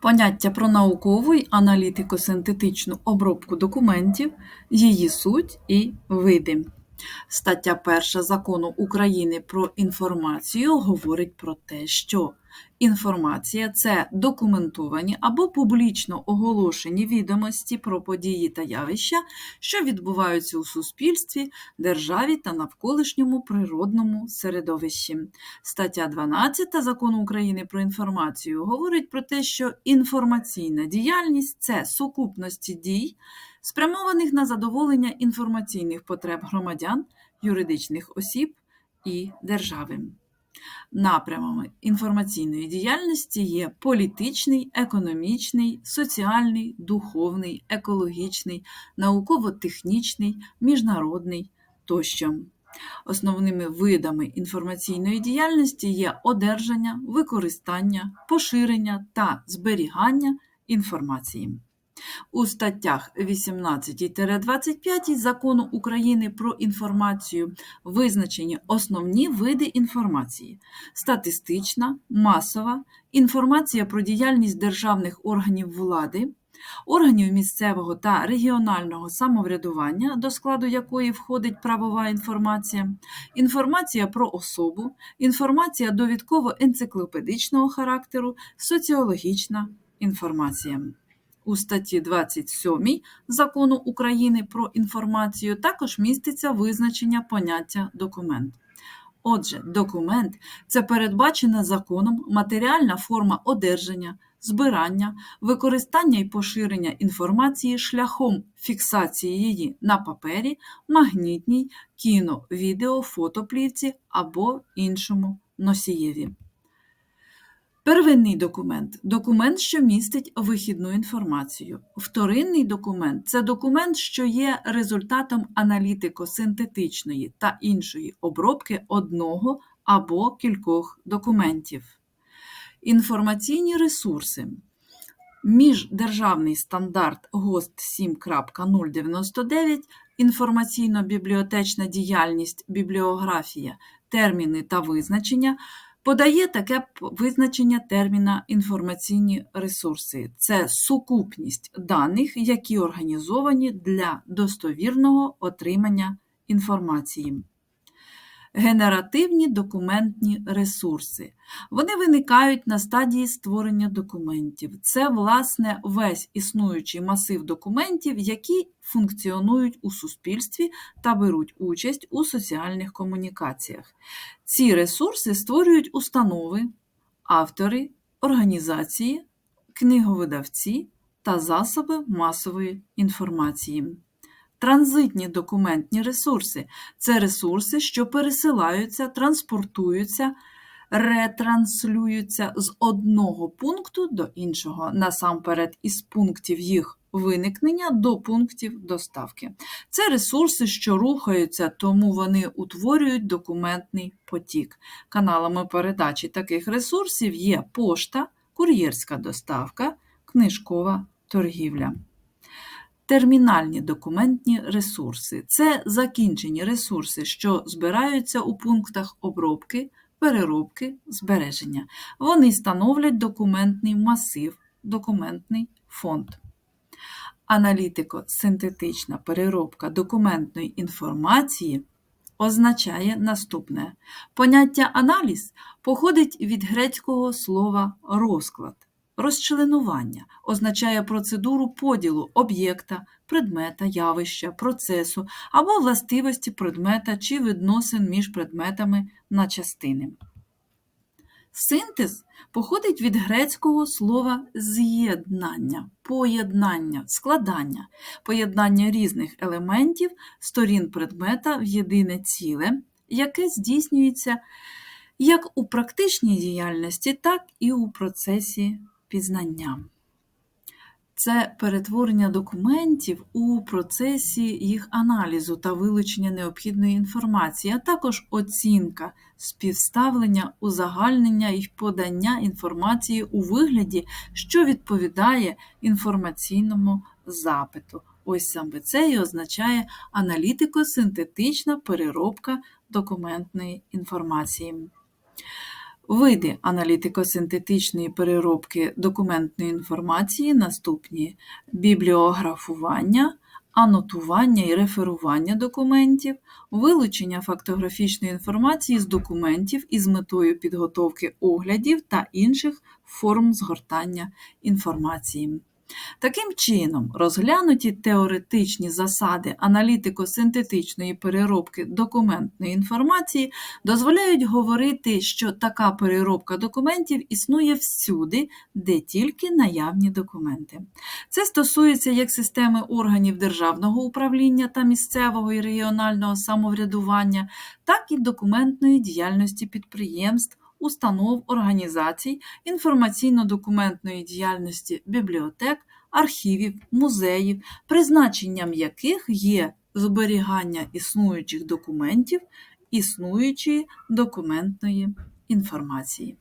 Поняття про наукову й аналітико-синтетичну обробку документів, її суть і види. Стаття 1 Закону України про інформацію говорить про те, що інформація це документовані або публічно оголошені відомості про події та явища, що відбуваються у суспільстві, державі та навколишньому природному середовищі. Стаття 12 Закону України про інформацію говорить про те, що інформаційна діяльність це сукупності дій, спрямованих на задоволення інформаційних потреб громадян, юридичних осіб і держави. Напрямами інформаційної діяльності є політичний, економічний, соціальний, духовний, екологічний, науково-технічний, міжнародний тощо. Основними видами інформаційної діяльності є одержання, використання, поширення та зберігання інформації. У статтях 18-25 Закону України про інформацію визначені основні види інформації: статистична, масова, інформація про діяльність державних органів влади, органів місцевого та регіонального самоврядування, до складу якої входить правова інформація, інформація про особу, інформація довідково-енциклопедичного характеру, соціологічна інформація. У статті 27 Закону України про інформацію також міститься визначення поняття документ. Отже, документ це передбачена законом матеріальна форма одержання, збирання, використання і поширення інформації шляхом фіксації її на папері, магнітній, кіно, відео, фотоплівці або іншому носієві. Первинний документ документ, що містить вихідну інформацію. Вторинний документ це документ, що є результатом аналітико-синтетичної та іншої обробки одного або кількох документів. Інформаційні ресурси. Міждержавний стандарт ГОСТ 7.099, інформаційно-бібліотечна діяльність, бібліографія, терміни та визначення подає таке визначення терміна інформаційні ресурси. Це сукупність даних, які організовані для достовірного отримання інформації. Генеративні документні ресурси. Вони виникають на стадії створення документів. Це, власне, весь існуючий масив документів, які функціонують у суспільстві та беруть участь у соціальних комунікаціях. Ці ресурси створюють установи, автори, організації, книговидавці та засоби масової інформації. Транзитні документні ресурси це ресурси, що пересилаються, транспортуються, ретранслюються з одного пункту до іншого, насамперед із пунктів їх виникнення до пунктів доставки. Це ресурси, що рухаються, тому вони утворюють документний потік. Каналами передачі таких ресурсів є пошта, кур'єрська доставка, книжкова торгівля. Термінальні документні ресурси це закінчені ресурси, що збираються у пунктах обробки, переробки, збереження. Вони становлять документний масив, документний фонд. Аналітико-синтетична переробка документної інформації означає наступне: поняття аналіз походить від грецького слова розклад. Розчленування означає процедуру поділу об'єкта, предмета, явища, процесу або властивості предмета чи відносин між предметами на частини. Синтез походить від грецького слова з'єднання, поєднання, складання, поєднання різних елементів сторін предмета в єдине ціле, яке здійснюється як у практичній діяльності, так і у процесі пізнання. Це перетворення документів у процесі їх аналізу та вилучення необхідної інформації, а також оцінка, співставлення, узагальнення і подання інформації у вигляді, що відповідає інформаційному запиту. Ось саме це і означає аналітико-синтетична переробка документної інформації. Види аналітико-синтетичної переробки документної інформації наступні: бібліографування, анотування і реферування документів, вилучення фактографічної інформації з документів із метою підготовки оглядів та інших форм згортання інформації. Таким чином, розглянуті теоретичні засади аналітико-синтетичної переробки документної інформації дозволяють говорити, що така переробка документів існує всюди, де тільки наявні документи. Це стосується як системи органів державного управління та місцевого і регіонального самоврядування, так і документної діяльності підприємств, установ, організацій, інформаційно-документної діяльності бібліотек, архівів, музеїв, призначенням яких є зберігання існуючих документів, існуючої документної інформації.